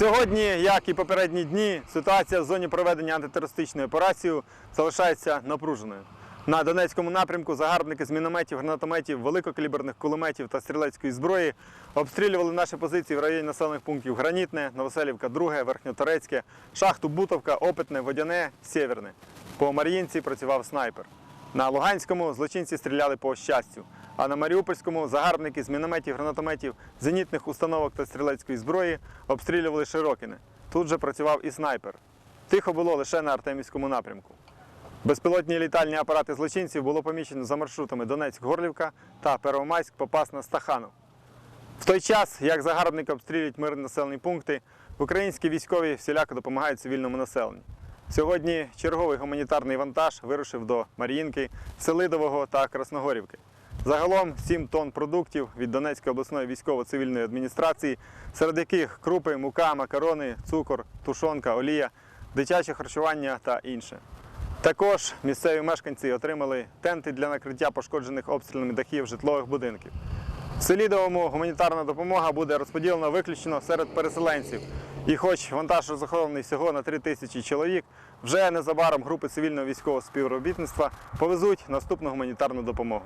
Сьогодні, як і попередні дні, ситуація в зоні проведення антитерористичної операції залишається напруженою. На Донецькому напрямку загарбники з мінометів, гранатометів, великокаліберних кулеметів та стрілецької зброї обстрілювали наші позиції в районі населених пунктів Гранітне, Новоселівка, Друге, Верхньоторецьке, Шахту Бутовка, Опитне, Водяне, Сєвєрне. По Мар'їнці працював снайпер. На Луганському злочинці стріляли по щастю. А на Маріупольському загарбники з мінометів, гранатометів, зенітних установок та стрілецької зброї обстрілювали Широкине. Тут же працював і снайпер. Тихо було лише на Артемівському напрямку. Безпілотні літальні апарати злочинців було помічено за маршрутами Донецьк-Горлівка та Первомайськ Попасна Стаханов. В той час, як загарбники обстрілюють мирні населені пункти, українські військові всіляко допомагають цивільному населенню. Сьогодні черговий гуманітарний вантаж вирушив до Мар'їнки, Селидового та Красногорівки. Загалом 7 тонн продуктів від Донецької обласної військово-цивільної адміністрації, серед яких крупи, мука, макарони, цукор, тушонка, олія, дитяче харчування та інше. Також місцеві мешканці отримали тенти для накриття пошкоджених обстрілами дахів житлових будинків. В Селідовому гуманітарна допомога буде розподілена виключно серед переселенців. І хоч вантаж розрахований всього на 3 тисячі чоловік, вже незабаром групи цивільного військового співробітництва повезуть наступну гуманітарну допомогу.